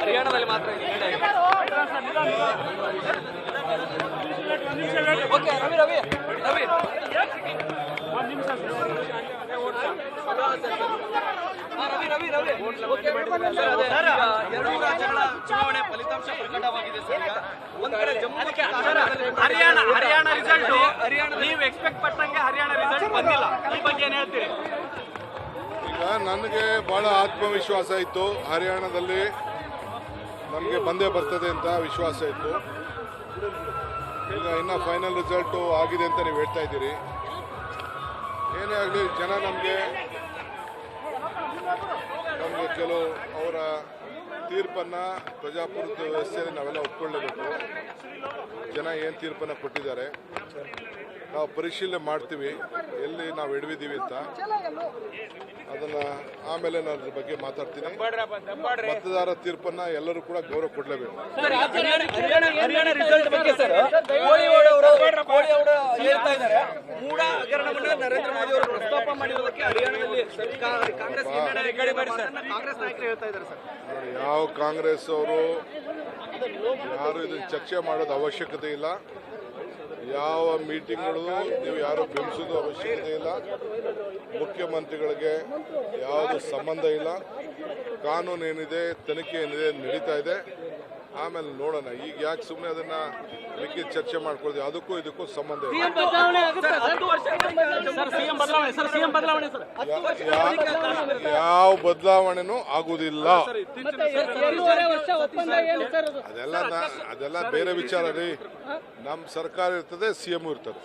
ಹರಿಯಾಣದಲ್ಲಿ ಮಾತ್ರ ಇದೆ. ಓಕೆ ರವಿ ರವಿ ರವಿ. ರವಿ ರವಿ ರವಿ. ಎರಡೂ ರಾಜ್ಯಗಳ ಚುನಾವಣೆ ಫಲಿತಾಂಶ ಪ್ರಕಟವಾಗಿದೆ ಸರ್. ಒಂದ್ ಕಡೆ ಜಮ್ಮು ಹರಿಯಾಣ ಹರಿಯಾಣ ರಿಸಲ್ಟ್ ಹರಿಯಾಣ ನೀವು ಎಕ್ಸ್ಪೆಕ್ಟ್ ಪಟ್ಟಂಗೆ ಹರಿಯಾಣ ರಿಸಲ್ಟ್ ಬಂದಿಲ್ಲ. ಈ ಬಗ್ಗೆ ಏನ್ ಹೇಳ್ತೀರಿ? ನನಗೆ ಬಹಳ ಆತ್ಮವಿಶ್ವಾಸ ಇತ್ತು. ಹರಿಯಾಣದಲ್ಲಿ ನಮಗೆ ಬಂದೇ ಬರ್ತದೆ ಅಂತ ವಿಶ್ವಾಸ ಇತ್ತು. ಈಗ ಇನ್ನೂ ಫೈನಲ್ ರಿಸಲ್ಟು ಆಗಿದೆ ಅಂತ ನೀವು ಹೇಳ್ತಾ ಇದ್ದೀರಿ. ಏನೇ ಆಗಲಿ, ಜನ ನಮಗೆ ನಮಗೆ ಕೆಲವು ಅವರ ತೀರ್ಪನ್ನು ಪ್ರಜಾಪ್ರಭುತ್ವ ವ್ಯವಸ್ಥೆಯಲ್ಲಿ ನಾವೆಲ್ಲ ಒಪ್ಕೊಳ್ಳೇಬೇಕು. ಜನ ಏನು ತೀರ್ಪನ್ನು ಕೊಟ್ಟಿದ್ದಾರೆ ನಾವು ಪರಿಶೀಲನೆ ಮಾಡ್ತೀವಿ ಎಲ್ಲಿ ನಾವು ಎಡವಿದ್ದೀವಿ ಅಂತ. ಅದನ್ನ ಆಮೇಲೆ ನಾನು ಅದ್ರ ಬಗ್ಗೆ ಮಾತಾಡ್ತೀನಿ. ಮತದಾರ ತೀರ್ಪನ್ನ ಎಲ್ಲರೂ ಕೂಡ ಗೌರವ ಕೊಡಲೇಬೇಕು. ಸರ್, ಹರಿಯಾಣ ಹರಿಯಾಣ ಹರಿಯಾಣ ರಿಸಲ್ಟ್ ಬಗ್ಗೆ ಸರ್ ಕೋಳಿವಾಡ ಹೇಳ್ತಾ ಇದ್ದಾರೆ. ಮೂಡ ಹಗರಣವನ್ನ ನರೇಂದ್ರ ಮೋದಿ ಅವರು ಪ್ರಸ್ತಾಪ ಮಾಡಿರೋದಕ್ಕೆ ಹರಿಯಾಣದಲ್ಲಿ ಸರ್ಕಾರ ಕಾಂಗ್ರೆಸ್ ಹಿನ್ನಡೆ ಮಾಡಿ ಸರ್. ಕಾಂಗ್ರೆಸ್ ನಾಯಕರು ಹೇಳ್ತಾ ಇದ್ದಾರೆ ಸರ್. ನೋಡಿ ಯಾವ ಕಾಂಗ್ರೆಸ್ ಅವರು ಯಾರು ಇದನ್ನು ಚರ್ಚೆ ಮಾಡೋದು ಅವಶ್ಯಕತೆ ಇಲ್ಲ. ಯಾವ ಮೀಟಿಂಗ್ಗಳು ನೀವು ಯಾರು ಬೆಂಬಿಸೋದು ಅವಶ್ಯಕತೆ ಇಲ್ಲ. ಮುಖ್ಯಮಂತ್ರಿಗಳಿಗೆ ಯಾವುದು ಸಂಬಂಧ ಇಲ್ಲ. ಕಾನೂನು ಏನಿದೆ, ತನಿಖೆ ಏನಿದೆ ನಡೀತಾ ಇದೆ. ಆಮೇಲೆ ನೋಡೋಣ. ಈಗ ಯಾಕೆ ಸುಮ್ಮನೆ ಅದನ್ನ ಮಿಕ್ಕಿದ ಚರ್ಚೆ ಮಾಡ್ಕೊಳ್ತೀವಿ ಅದಕ್ಕೂ ಇದಕ್ಕೂ ಸಂಬಂಧ ಇಲ್ಲ. ಯಾವ ಬದಲಾವಣೆನೂ ಆಗುದಿಲ್ಲ ಅದೆಲ್ಲ ಅದೆಲ್ಲ ಬೇರೆ ವಿಚಾರ ರೀ. ನಮ್ಮ ಸರ್ಕಾರ ಇರ್ತದೆ ಸಿಎಂ ಇರ್ತದೆ.